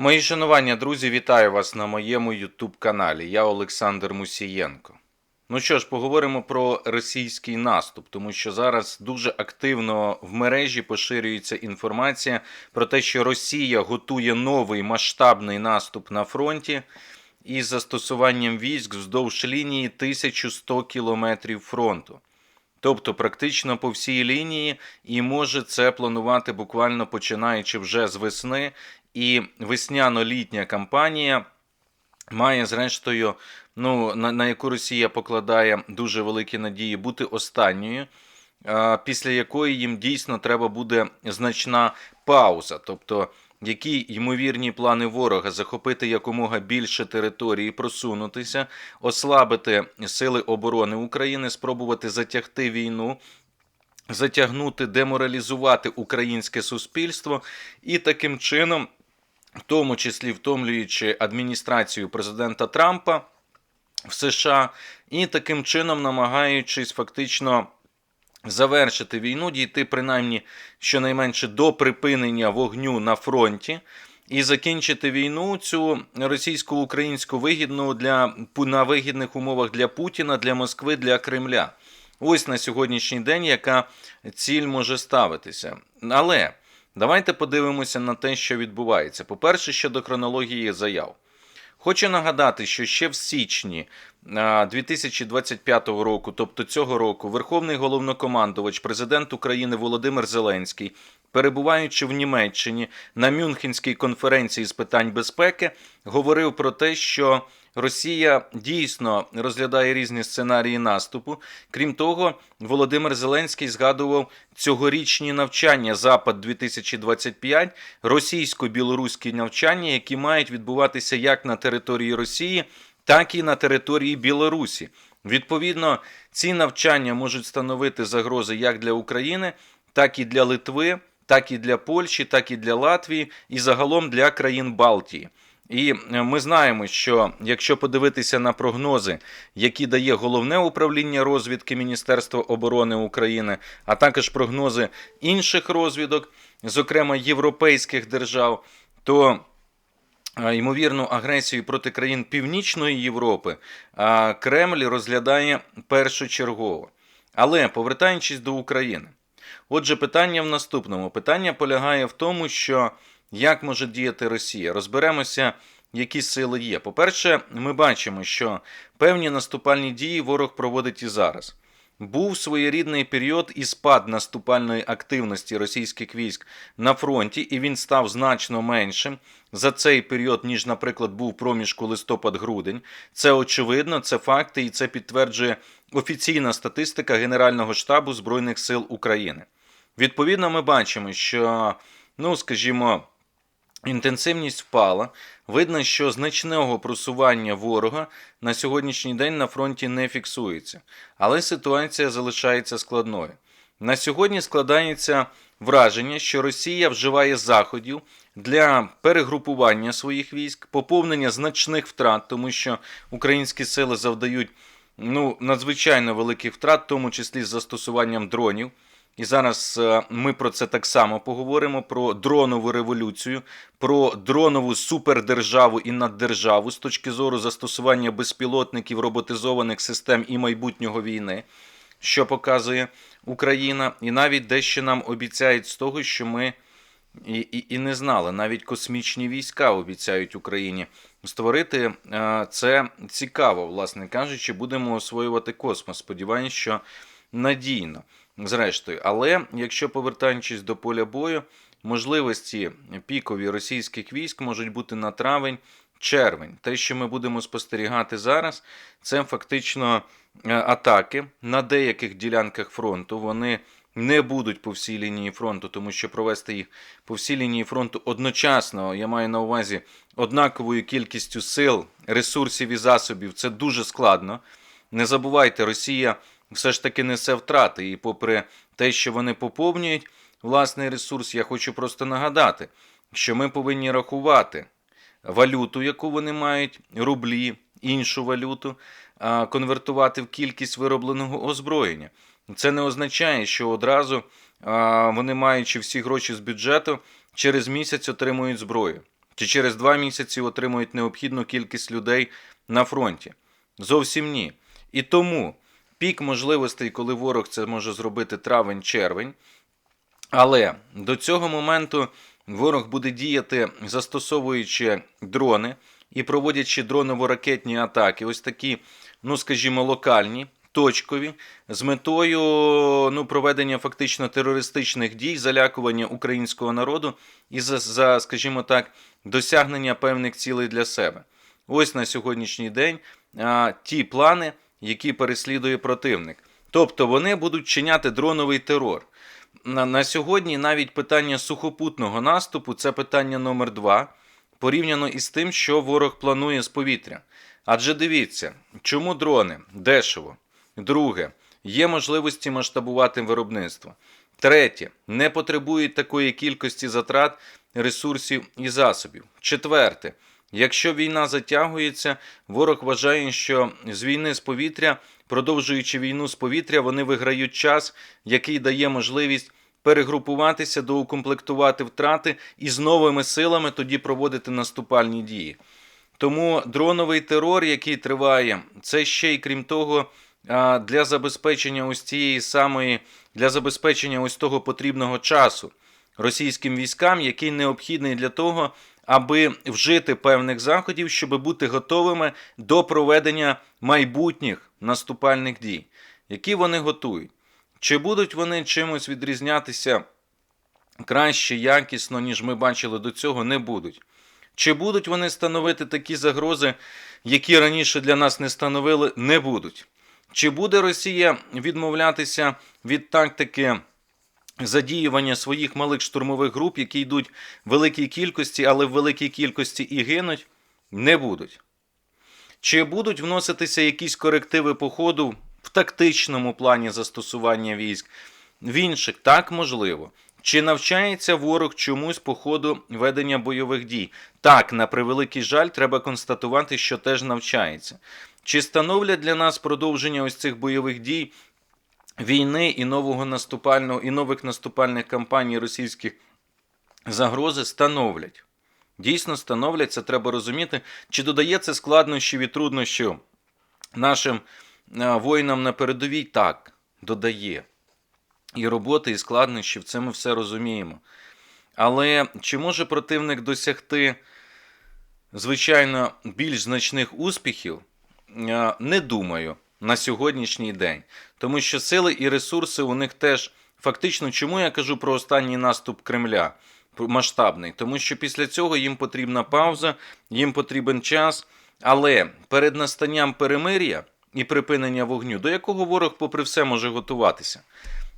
Мої шанування, друзі, вітаю вас на моєму YouTube каналі. Я Олександр Мусієнко. Ну що ж, поговоримо про російський наступ, тому що зараз дуже активно в мережі поширюється інформація про те, що Росія готує новий масштабний наступ на фронті із застосуванням військ вздовж лінії 1100 кілометрів фронту. Тобто практично по всій лінії, і може це планувати буквально починаючи вже з весни. І весняно-літня кампанія має, зрештою, ну, на, на яку Росія покладає дуже великі надії, бути останньою, після якої їм дійсно треба буде значна пауза. Тобто, які ймовірні плани ворога захопити якомога більше території, просунутися, ослабити сили оборони України, спробувати затягти війну. Затягнути, деморалізувати українське суспільство і таким чином, в тому числі втомлюючи адміністрацію президента Трампа в США, і таким чином намагаючись фактично завершити війну, дійти принаймні щонайменше до припинення вогню на фронті. І закінчити війну цю російсько-українську вигідну для на вигідних умовах для Путіна, для Москви, для Кремля. Ось на сьогоднішній день яка ціль може ставитися. Але давайте подивимося на те, що відбувається. По-перше, щодо хронології заяв. Хочу нагадати, що ще в січні 2025 року, тобто цього року, Верховний головнокомандувач, президент України Володимир Зеленський, перебуваючи в Німеччині на Мюнхенській конференції з питань безпеки, говорив про те, що Росія дійсно розглядає різні сценарії наступу. Крім того, Володимир Зеленський згадував цьогорічні навчання Запад 2025 російсько-білоруські навчання, які мають відбуватися як на території Росії, так і на території Білорусі. Відповідно, ці навчання можуть становити загрози як для України, так і для Литви, так і для Польщі, так і для Латвії, і загалом для країн Балтії. І ми знаємо, що якщо подивитися на прогнози, які дає головне управління розвідки Міністерства оборони України, а також прогнози інших розвідок, зокрема європейських держав, то ймовірну агресію проти країн Північної Європи Кремль розглядає першочергово. Але повертаючись до України, отже, питання в наступному: питання полягає в тому, що як може діяти Росія? Розберемося, які сили є. По-перше, ми бачимо, що певні наступальні дії ворог проводить і зараз. Був своєрідний період і спад наступальної активності російських військ на фронті, і він став значно меншим за цей період, ніж, наприклад, був проміжку листопад-грудень. Це очевидно, це факти, і це підтверджує офіційна статистика Генерального штабу Збройних сил України. Відповідно, ми бачимо, що, ну скажімо, Інтенсивність впала. Видно, що значного просування ворога на сьогоднішній день на фронті не фіксується, але ситуація залишається складною. На сьогодні складається враження, що Росія вживає заходів для перегрупування своїх військ, поповнення значних втрат, тому що українські сили завдають ну, надзвичайно великих втрат, в тому числі з застосуванням дронів. І зараз е, ми про це так само поговоримо: про дронову революцію, про дронову супердержаву і наддержаву з точки зору застосування безпілотників, роботизованих систем і майбутнього війни, що показує Україна, і навіть дещо нам обіцяють з того, що ми і, і, і не знали. Навіть космічні війська обіцяють Україні створити. Е, це цікаво, власне кажучи, будемо освоювати космос. Сподіваюсь, що надійно зрештою. Але якщо повертаючись до поля бою, можливості пікові російських військ можуть бути на травень. Червень, те, що ми будемо спостерігати зараз, це фактично е, атаки на деяких ділянках фронту. Вони не будуть по всій лінії фронту, тому що провести їх по всій лінії фронту одночасно, я маю на увазі однаковою кількістю сил, ресурсів і засобів. Це дуже складно. Не забувайте, Росія все ж таки несе втрати. І попри те, що вони поповнюють власний ресурс, я хочу просто нагадати, що ми повинні рахувати валюту, яку вони мають, рублі, іншу валюту, конвертувати в кількість виробленого озброєння. Це не означає, що одразу вони, маючи всі гроші з бюджету, через місяць отримують зброю. чи через два місяці отримують необхідну кількість людей на фронті. Зовсім ні. І тому пік можливостей, коли ворог це може зробити травень-червень. Але до цього моменту ворог буде діяти, застосовуючи дрони і проводячи дроново-ракетні атаки, ось такі, ну скажімо, локальні, точкові, з метою ну, проведення фактично терористичних дій, залякування українського народу і за, за, скажімо так, досягнення певних цілей для себе. Ось на сьогоднішній день а, ті плани, які переслідує противник. Тобто вони будуть чиняти дроновий терор. На, на сьогодні навіть питання сухопутного наступу це питання номер два, порівняно із тим, що ворог планує з повітря. Адже дивіться, чому дрони дешево. Друге, є можливості масштабувати виробництво. Третє, не потребують такої кількості затрат, ресурсів і засобів. Четверте, якщо війна затягується, ворог вважає, що з війни з повітря, продовжуючи війну з повітря, вони виграють час, який дає можливість перегрупуватися, доукомплектувати втрати і з новими силами тоді проводити наступальні дії. Тому дроновий терор, який триває, це ще й крім того, для забезпечення ось цієї самої, для забезпечення ось того потрібного часу російським військам, який необхідний для того, аби вжити певних заходів, щоб бути готовими до проведення майбутніх наступальних дій, які вони готують. Чи будуть вони чимось відрізнятися краще, якісно, ніж ми бачили до цього, не будуть. Чи будуть вони становити такі загрози, які раніше для нас не становили, не будуть. Чи буде Росія відмовлятися від тактики задіювання своїх малих штурмових груп, які йдуть в великій кількості, але в великій кількості і гинуть, не будуть. Чи будуть вноситися якісь корективи по ходу в тактичному плані застосування військ? В інших так можливо. Чи навчається ворог чомусь по ходу ведення бойових дій? Так, на превеликий жаль, треба констатувати, що теж навчається. Чи становлять для нас продовження ось цих бойових дій війни і нового наступального і нових наступальних кампаній російських загрози? Становлять. Дійсно становлять, це треба розуміти. Чи додає це складнощів і труднощів нашим е, воїнам на передовій? Так, додає. І роботи, і складнощів, це ми все розуміємо. Але чи може противник досягти, звичайно, більш значних успіхів? Е, Не думаю на сьогоднішній день. Тому що сили і ресурси у них теж фактично, чому я кажу про останній наступ Кремля масштабний? Тому що після цього їм потрібна пауза, їм потрібен час. Але перед настанням перемир'я і припинення вогню, до якого ворог, попри все, може готуватися.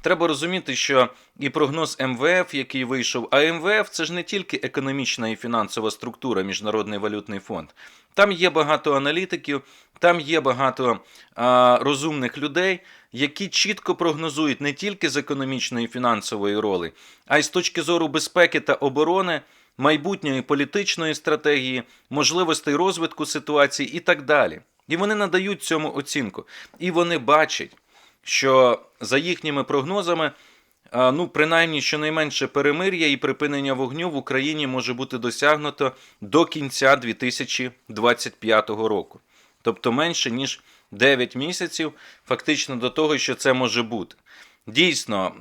Треба розуміти, що і прогноз МВФ, який вийшов, а МВФ це ж не тільки економічна і фінансова структура, Міжнародний валютний фонд. Там є багато аналітиків, там є багато а, розумних людей, які чітко прогнозують не тільки з економічної і фінансової ролі, а й з точки зору безпеки та оборони, майбутньої політичної стратегії, можливостей розвитку ситуації і так далі. І вони надають цьому оцінку. І вони бачать що за їхніми прогнозами, ну, принаймні, щонайменше перемир'я і припинення вогню в Україні може бути досягнуто до кінця 2025 року. Тобто менше, ніж 9 місяців, фактично до того, що це може бути. Дійсно,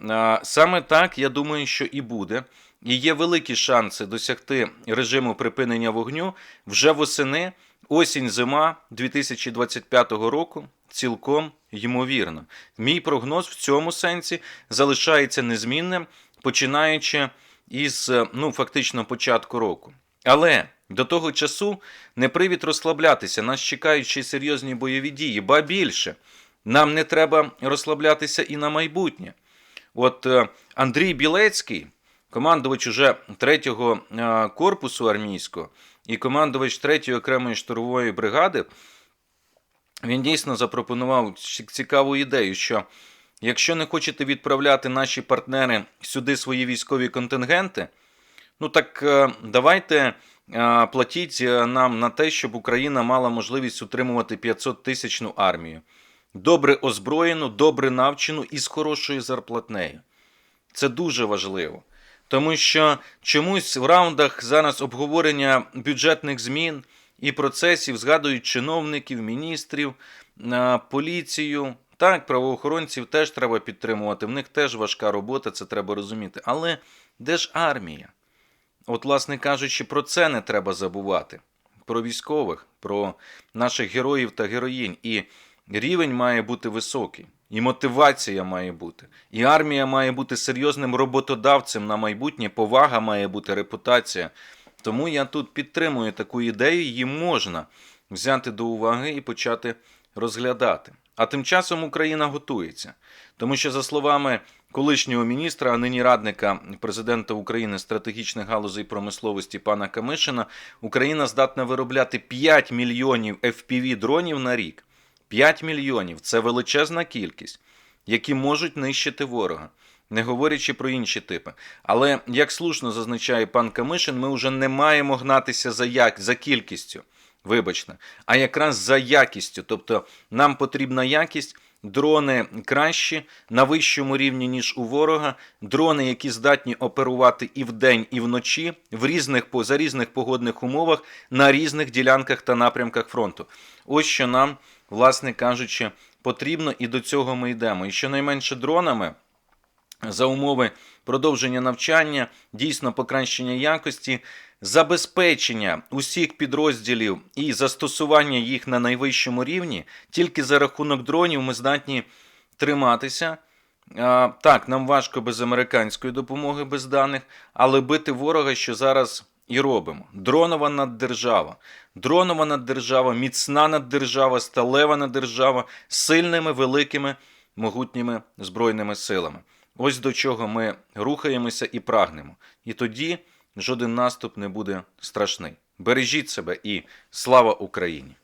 саме так я думаю, що і буде. І є великі шанси досягти режиму припинення вогню вже восени, осінь, зима 2025 року. Цілком ймовірно. Мій прогноз в цьому сенсі залишається незмінним, починаючи із ну, фактично початку року. Але до того часу не привід розслаблятися. Нас чекають ще серйозні бойові дії, ба більше. Нам не треба розслаблятися і на майбутнє. От е, Андрій Білецький, командувач уже третього е, корпусу армійського і командувач третьої окремої штурмової бригади, він дійсно запропонував цікаву ідею, що якщо не хочете відправляти наші партнери сюди свої військові контингенти, ну так е, давайте е, платіть е, нам на те, щоб Україна мала можливість утримувати 500 тисячну армію. Добре озброєну, добре навчену і з хорошою зарплатнею. Це дуже важливо. Тому що чомусь в раундах зараз обговорення бюджетних змін і процесів згадують чиновників, міністрів, поліцію. Так, правоохоронців теж треба підтримувати. В них теж важка робота, це треба розуміти. Але де ж армія? От, власне кажучи, про це не треба забувати. Про військових, про наших героїв та героїнь. І рівень має бути високий, і мотивація має бути. І армія має бути серйозним роботодавцем на майбутнє, повага має бути, репутація. Тому я тут підтримую таку ідею, її можна взяти до уваги і почати розглядати. А тим часом Україна готується. Тому що, за словами колишнього міністра, а нині радника президента України стратегічних галузей промисловості пана Камишина, Україна здатна виробляти 5 мільйонів fpv дронів на рік. 5 мільйонів це величезна кількість, які можуть нищити ворога, не говорячи про інші типи. Але як слушно зазначає пан Камишин, ми вже не маємо гнатися за, як... за кількістю, вибачте, а якраз за якістю. Тобто нам потрібна якість. Дрони кращі на вищому рівні, ніж у ворога. Дрони, які здатні оперувати і вдень, і вночі, в різних за різних погодних умовах на різних ділянках та напрямках фронту. Ось що нам, власне кажучи, потрібно, і до цього ми йдемо. І щонайменше дронами за умови продовження навчання, дійсно покращення якості, забезпечення усіх підрозділів і застосування їх на найвищому рівні, тільки за рахунок дронів ми здатні триматися. Так, нам важко без американської допомоги, без даних, але бити ворога, що зараз і робимо. Дронова наддержава. Дронова наддержава, міцна наддержава, сталева наддержава з сильними, великими, могутніми збройними силами. Ось до чого ми рухаємося і прагнемо. І тоді жоден наступ не буде страшний. Бережіть себе і слава Україні!